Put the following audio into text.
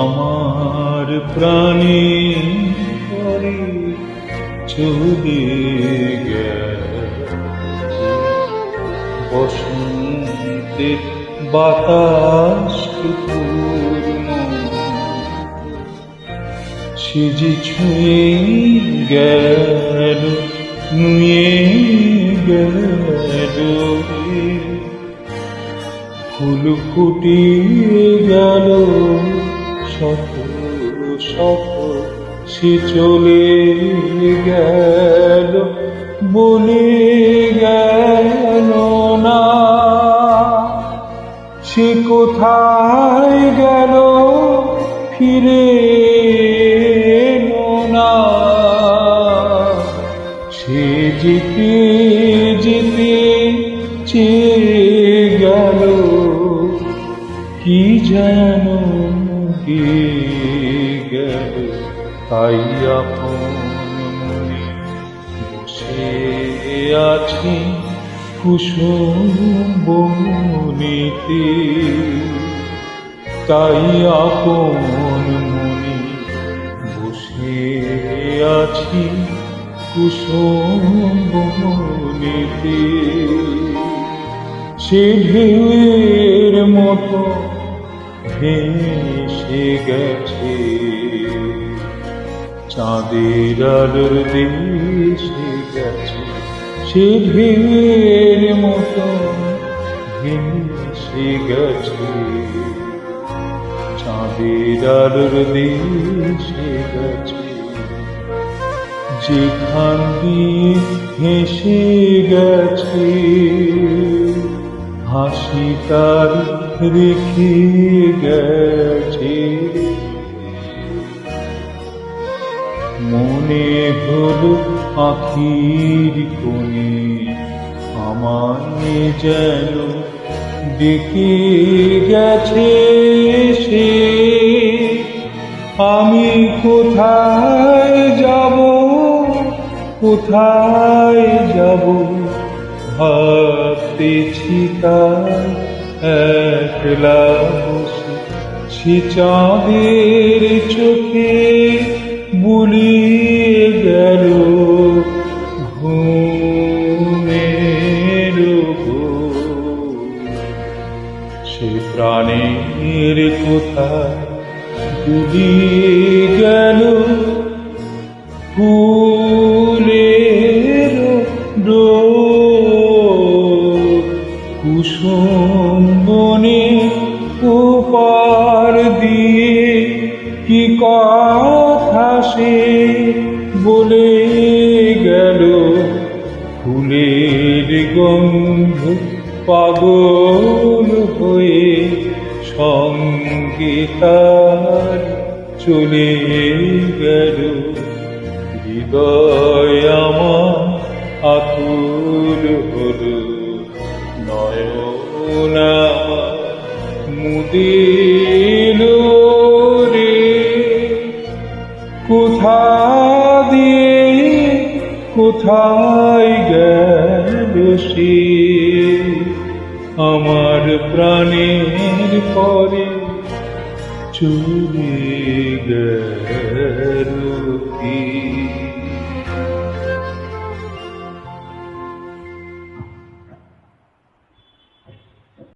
আমার প্রাণী পরে চলে গেল। বাতাস পূর্ণ সে যে ছুঁয়ে গেল, নুয়ে গেল। ফুল ফুটিয়ে গেল। শত সে চলে গেল বলে গেল না। সে কোথায় গেল ফিরে না। সে যেতে যেতে চেয়ে গেল, কি যেন গিয়ে গেল, তাই আপন বসে আছি কুসুম বনিতে। তাই আপন মনে বসে আছি কুসুম বনিতে। সে ঢেউয়ের মতো ভেসে গেছে। চাঁদের আলোর দেশে গেছে। সে ঢেউয়ের মতো ভেসে গেছে। চাঁদের আলোর দেশে গেছে। যেখান দিয়ে হেসে গেছে। হাসি তার রেখে গেছে। মনে হলো আখির কোণে আমায় যেন ডেকে গেছে সে। আমি কোথায় যাব কোথায় যাব ভাবতেছি তাই একলা বসে সে চাঁদের চোখে, বুলিয়ে গেল ঘুমের। সে প্রাণের কোথায় ডুবিয়ে গেল ফুলের কথা সে বলে গেল ফুলের গন্ধ পাগল হয়ে সঙ্গে তার চলে গেল। হৃদয় আমার আকুল হলো, নয়ন আমার কোথায় গেল সে? আমার প্রাণের পরে চলে গেল